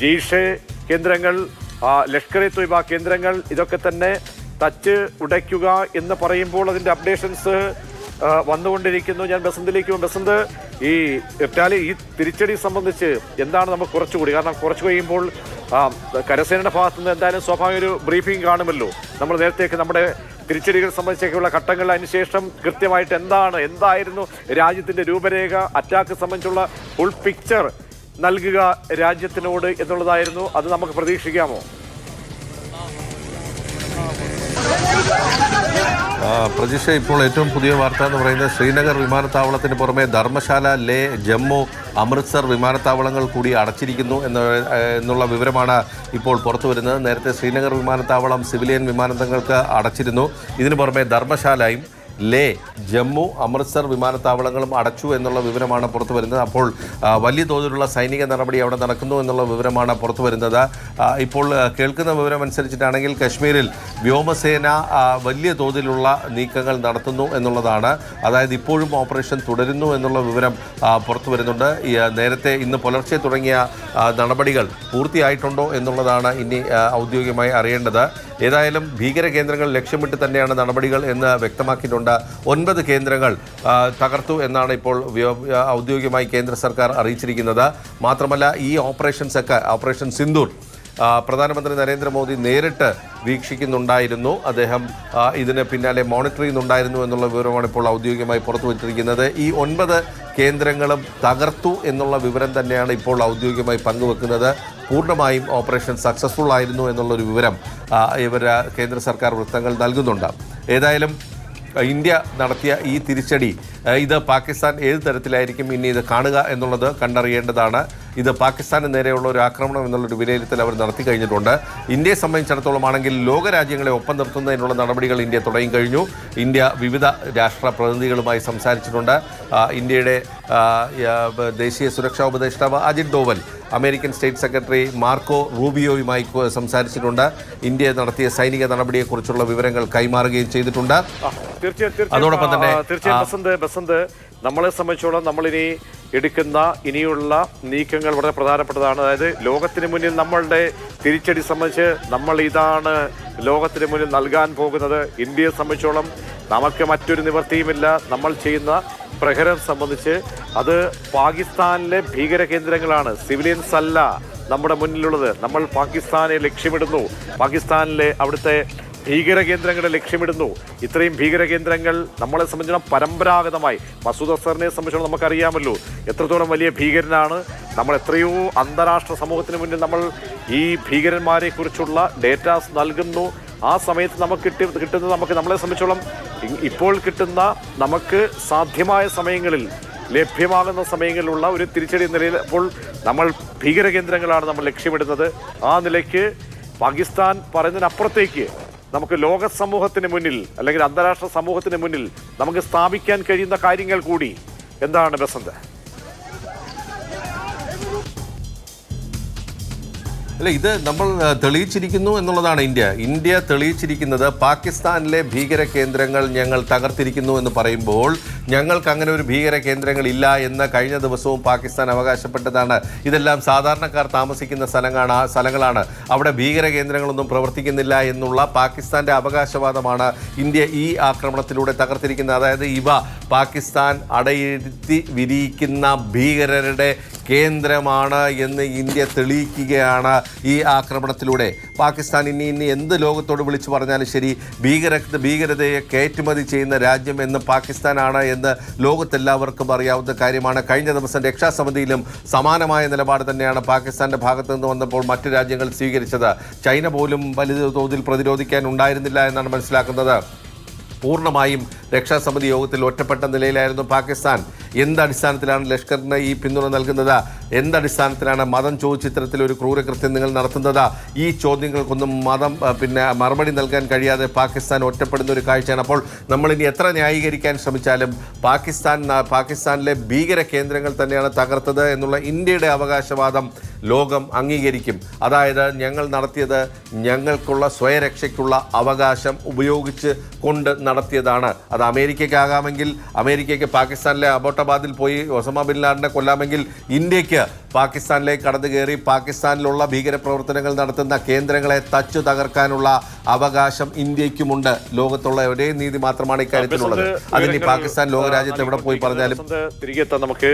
ജീഷെ കേന്ദ്രങ്ങൾ ലഷ്കർ ഇ തൊയ്ബ കേന്ദ്രങ്ങൾ ഇതൊക്കെ തന്നെ തച്ച് ഉടയ്ക്കുക എന്ന് പറയുമ്പോൾ അതിന്റെ അപ്ഡേഷൻസ് വന്നുകൊണ്ടിരിക്കുന്നു. ഞാൻ ബസന്തിലേക്ക്. ബസന്ത് ഈ ഇറ്റാലി ഈ തിരിച്ചടി സംബന്ധിച്ച് എന്താണ് നമുക്ക് കുറച്ചുകൂടി? കാരണം കുറച്ച് കഴിയുമ്പോൾ കരസേനയുടെ ഭാഗത്ത് നിന്ന് എന്തായാലും സ്വാഭാവിക ഒരു ബ്രീഫിംഗ് കാണുമല്ലോ. നമ്മൾ നേരത്തേക്ക് നമ്മുടെ തിരിച്ചടികൾ സംബന്ധിച്ചൊക്കെയുള്ള ഘട്ടങ്ങൾ അതിനുശേഷം കൃത്യമായിട്ട് എന്താണ് എന്തായിരുന്നു രാജ്യത്തിന്റെ രൂപരേഖ അറ്റാക്ക് സംബന്ധിച്ചുള്ള ഫുൾ പിക്ചർ നൽകുക രാജ്യത്തിനോട് എന്നുള്ളതായിരുന്നു അത് നമുക്ക് പ്രതീക്ഷിക്കാമോ? പ്രജിഷ ഇപ്പോൾ ഏറ്റവും പുതിയ വാർത്ത എന്ന് പറയുന്നത് ശ്രീനഗർ വിമാനത്താവളത്തിന് പുറമെ ധർമ്മശാല ലേ ജമ്മു അമൃത്സർ വിമാനത്താവളങ്ങൾ കൂടി അടച്ചിരിക്കുന്നു എന്ന എന്നുള്ള വിവരമാണ് ഇപ്പോൾ പുറത്തു വരുന്നത്. നേരത്തെ ശ്രീനഗർ വിമാനത്താവളം സിവിലിയൻ വിമാനത്തങ്ങൾക്ക് അടച്ചിരുന്നു. ഇതിനു പുറമെ ധർമ്മശാലയും ലേ ജമ്മു അമൃത്സർ വിമാനത്താവളങ്ങളും അടച്ചു എന്നുള്ള വിവരമാണ് പുറത്തു വരുന്നത്. അപ്പോൾ വലിയ തോതിലുള്ള സൈനിക നടപടി അവിടെ നടക്കുന്നു എന്നുള്ള വിവരമാണ് പുറത്തു വരുന്നത്. ഇപ്പോൾ കേൾക്കുന്ന വിവരം അനുസരിച്ചിട്ടാണെങ്കിൽ കശ്മീരിൽ വ്യോമസേന വലിയ തോതിലുള്ള നീക്കങ്ങൾ നടത്തുന്നു എന്നുള്ളതാണ്. അതായത് ഇപ്പോഴും ഓപ്പറേഷൻ തുടരുന്നു എന്നുള്ള വിവരം പുറത്തു വരുന്നുണ്ട്. നേരത്തെ ഇന്ന് പുലർച്ചെ തുടങ്ങിയ നടപടികൾ പൂർത്തിയായിട്ടുണ്ടോ എന്നുള്ളതാണ് ഇനി ഔദ്യോഗികമായി അറിയേണ്ടത്. ഏതായാലും ഭീകര കേന്ദ്രങ്ങൾ ലക്ഷ്യമിട്ട് തന്നെയാണ് നടപടികൾ എന്ന് വ്യക്തമാക്കിയിട്ടുണ്ട്. ഒൻപത് കേന്ദ്രങ്ങൾ തകർത്തു എന്നാണ് ഇപ്പോൾ ഔദ്യോഗികമായി കേന്ദ്ര സർക്കാർ അറിയിച്ചിരിക്കുന്നത്. മാത്രമല്ല ഈ ഓപ്പറേഷൻസ് ഒക്കെ ഓപ്പറേഷൻ സിന്ദൂർ പ്രധാനമന്ത്രി നരേന്ദ്രമോദി നേരിട്ട് വീക്ഷിക്കുന്നുണ്ടായിരുന്നു. അദ്ദേഹം ഇതിന് പിന്നാലെ മോണിറ്റർ ചെയ്യുന്നുണ്ടായിരുന്നു എന്നുള്ള വിവരമാണ് ഇപ്പോൾ ഔദ്യോഗികമായി പുറത്തുവിട്ടിരിക്കുന്നത്. ഈ ഒൻപത് കേന്ദ്രങ്ങളും തകർത്തു എന്നുള്ള വിവരം തന്നെയാണ് ഇപ്പോൾ ഔദ്യോഗികമായി പങ്കുവെക്കുന്നത്. പൂർണമായും ഓപ്പറേഷൻ സക്സസ്ഫുൾ ആയിരുന്നു എന്നുള്ളൊരു വിവരം ഇവർ കേന്ദ്ര സർക്കാർ വൃത്തങ്ങൾ നൽകുന്നുണ്ട്. ഏതായാലും ഇന്ത്യ നടത്തിയ ഈ തിരിച്ചടി ഇത് പാകിസ്ഥാൻ ഏത് തരത്തിലായിരിക്കും ഇനി ഇത് കാണുക എന്നുള്ളത് കണ്ടറിയേണ്ടതാണ്. ഇത് പാകിസ്ഥാന് നേരെയുള്ള ഒരു ആക്രമണം എന്നുള്ളൊരു വിലയിരുത്തൽ അവർ നടത്തി കഴിഞ്ഞിട്ടുണ്ട്. ഇന്ത്യയെ സംബന്ധിച്ചിടത്തോളം ആണെങ്കിൽ ലോകരാജ്യങ്ങളെ ഒപ്പം നിർത്തുന്നതിനുള്ള നടപടികൾ ഇന്ത്യ തുടങ്ങി കഴിഞ്ഞു. ഇന്ത്യ വിവിധ രാഷ്ട്ര പ്രതിനിധികളുമായി സംസാരിച്ചിട്ടുണ്ട്. ഇന്ത്യയുടെ ദേശീയ സുരക്ഷാ ഉപദേഷ്ടാവ് Ajit Doval American state secretary Marco റൂബിയോയുമായി സംസാരിച്ചിട്ടുണ്ട്. ഇന്ത്യ നടത്തിയ സൈനിക നടപടിയെക്കുറിച്ചുള്ള വിവരങ്ങൾ കൈമാറുകയും ചെയ്തിട്ടുണ്ട്. അതോടൊപ്പം തന്നെ, തീർച്ചയായും ബസന്ത് ബസന്ത് നമ്മളെ സംബന്ധിച്ചോളം നമ്മളിനി എടുക്കുന്ന ഇനിയുള്ള നീക്കങ്ങൾ വളരെ പ്രധാനപ്പെട്ടതാണ്. അതായത് ലോകത്തിന് മുന്നിൽ നമ്മളുടെ തിരിച്ചടി സംബന്ധിച്ച് നമ്മൾ ഇതാണ് ലോകത്തിന് മുന്നിൽ നൽകാൻ പോകുന്നത്. ഇന്ത്യയെ സംബന്ധിച്ചോളം നമുക്ക് മറ്റൊരു നിവൃത്തിയുമില്ല. നമ്മൾ ചെയ്യുന്ന പ്രഹരം സംബന്ധിച്ച് അത് പാകിസ്ഥാനിലെ ഭീകര കേന്ദ്രങ്ങളാണ്. സിവിലിയൻസ് അല്ല നമ്മുടെ മുന്നിലുള്ളത്. നമ്മൾ പാകിസ്ഥാനെ ലക്ഷ്യമിടുന്നു. പാകിസ്ഥാനിലെ അവിടുത്തെ ഭീകര കേന്ദ്രങ്ങളെ ലക്ഷ്യമിടുന്നു. ഇത്രയും ഭീകര കേന്ദ്രങ്ങൾ നമ്മളെ സംബന്ധിച്ചിടത്തോളം പരമ്പരാഗതമായി. മസൂദ് അസറിനെ സംബന്ധിച്ചിടത്തോളം നമുക്കറിയാമല്ലോ. എത്രത്തോളം വലിയ ഭീകരനാണ്. നമ്മൾ എത്രയോ അന്താരാഷ്ട്ര സമൂഹത്തിന് മുന്നിൽ നമ്മൾ ഈ ഭീകരന്മാരെ കുറിച്ചുള്ള ഡേറ്റാസ് നൽകുന്നു. ആ സമയത്ത് നമുക്ക് കിട്ടി കിട്ടുന്നത് നമുക്ക് നമ്മളെ സംബന്ധിച്ചോളം ഇപ്പോൾ കിട്ടുന്ന നമുക്ക് സാധ്യമായ സമയങ്ങളിൽ ലഭ്യമാകുന്ന സമയങ്ങളിലുള്ള ഒരു തിരിച്ചടി നിലയിൽ അപ്പോൾ നമ്മൾ ഭീകര കേന്ദ്രങ്ങളാണ് നമ്മൾ ലക്ഷ്യമിടുന്നത്. ആ നിലയ്ക്ക് പാകിസ്ഥാൻ പറയുന്നതിനപ്പുറത്തേക്ക് നമുക്ക് ലോക സമൂഹത്തിന് മുന്നിൽ അല്ലെങ്കിൽ അന്താരാഷ്ട്ര സമൂഹത്തിന് മുന്നിൽ നമുക്ക് സ്ഥാപിക്കാൻ കഴിയുന്ന കാര്യങ്ങൾ കൂടി എന്താണ് ബസന്ത്? അല്ല ഇത് നമ്മൾ തെളിയിച്ചിരിക്കുന്നു എന്നുള്ളതാണ് ഇന്ത്യ. ഇന്ത്യ തെളിയിച്ചിരിക്കുന്നത് പാകിസ്ഥാനിലെ ഭീകര കേന്ദ്രങ്ങൾ ഞങ്ങൾ തകർത്തിരിക്കുന്നു എന്ന് പറയുമ്പോൾ ഞങ്ങൾക്ക് അങ്ങനെ ഒരു ഭീകര കേന്ദ്രങ്ങൾ ഇല്ല എന്ന് കഴിഞ്ഞ ദിവസവും പാകിസ്ഥാൻ അവകാശപ്പെട്ടതാണ്. ഇതെല്ലാം സാധാരണക്കാർ താമസിക്കുന്ന സ്ഥലങ്ങളാണ് സ്ഥലങ്ങളാണ്. അവിടെ ഭീകര കേന്ദ്രങ്ങളൊന്നും പ്രവർത്തിക്കുന്നില്ല എന്നുള്ള പാകിസ്ഥാന്റെ അവകാശവാദമാണ് ഇന്ത്യ ഈ ആക്രമണത്തിലൂടെ തകർത്തിരിക്കുന്നത്. അതായത് ഇവ പാകിസ്ഥാൻ അടയിരുത്തി വിരിയിക്കുന്ന ഭീകരരുടെ കേന്ദ്രമാണ് എന്ന് ഇന്ത്യ തെളിയിക്കുകയാണ് ഈ ആക്രമണത്തിലൂടെ. പാകിസ്ഥാൻ ഇനി ഇനി എന്ത് ലോകത്തോട് വിളിച്ചു പറഞ്ഞാലും ശരി ഭീകര ഭീകരതയെ കയറ്റുമതി ചെയ്യുന്ന രാജ്യം എന്ന് പാകിസ്ഥാനാണ് എന്ന് ലോകത്തെല്ലാവർക്കും അറിയാവുന്ന കാര്യമാണ്. കഴിഞ്ഞ ദിവസം രക്ഷാസമിതിയിലും സമാനമായ നിലപാട് തന്നെയാണ് പാകിസ്ഥാന്റെ ഭാഗത്ത് നിന്ന് വന്നപ്പോൾ മറ്റ് രാജ്യങ്ങൾ സ്വീകരിച്ചത്. ചൈന പോലും വലിയ തോതിൽ പ്രതിരോധിക്കാൻ ഉണ്ടായിരുന്നില്ല എന്നാണ് മനസ്സിലാക്കുന്നത്. പൂർണമായും രക്ഷാസമിതി യോഗത്തിൽ ഒറ്റപ്പെട്ട നിലയിലായിരുന്നു പാകിസ്ഥാൻ. എന്ത് അടിസ്ഥാനത്തിലാണ് ലഷ്കറിന് ഈ പിന്തുണ നൽകുന്നത്? എന്തടിസ്ഥാനത്തിലാണ് മതം ചോദിച്ചിത്തരത്തിൽ ഒരു ക്രൂരകൃത്യം നിങ്ങൾ നടത്തുന്നത്? ഈ ചോദ്യങ്ങൾക്കൊന്നും മതം പിന്നെ മറുപടി നൽകാൻ കഴിയാതെ പാകിസ്ഥാൻ ഒറ്റപ്പെടുന്ന ഒരു കാഴ്ചയാണ്. അപ്പോൾ നമ്മളിനി എത്ര ന്യായീകരിക്കാൻ ശ്രമിച്ചാലും പാകിസ്ഥാൻ പാകിസ്ഥാനിലെ ഭീകര കേന്ദ്രങ്ങൾ തന്നെയാണ് തകർത്തത് എന്നുള്ള ഇന്ത്യയുടെ അവകാശവാദം ലോകം അംഗീകരിക്കും. അതായത് ഞങ്ങൾ നടത്തിയത് ഞങ്ങൾക്കുള്ള സ്വയരക്ഷയ്ക്കുള്ള അവകാശം ഉപയോഗിച്ച് കൊണ്ട് നടത്തിയതാണ്. അത് അമേരിക്കയ്ക്കാകാമെങ്കിൽ അമേരിക്കയ്ക്ക് പാകിസ്ഥാനിലെ അബോട്ടാബാദിൽ പോയി ഒസമ ബിൻ ലാഡിനെ കൊല്ലാമെങ്കിൽ ഇന്ത്യയ്ക്ക് പാകിസ്ഥാനിലേക്ക് കടന്നു കയറി പാകിസ്ഥാനിലുള്ള ഭീകരപ്രവർത്തനങ്ങൾ നടത്തുന്ന കേന്ദ്രങ്ങളെ തച്ചു തകർക്കാനുള്ള അവകാശം ഇന്ത്യക്കുമുണ്ട് ലോകത്തുള്ള ഒരേ നീതി മാത്രമാണ് ഇക്കാര്യത്തിലുള്ളത്. കാര്യത്തിലുള്ളത് അതിന് പാകിസ്ഥാൻ ലോകരാജ്യത്ത് എവിടെ പോയി പറഞ്ഞാലും തിരികെ നമുക്ക്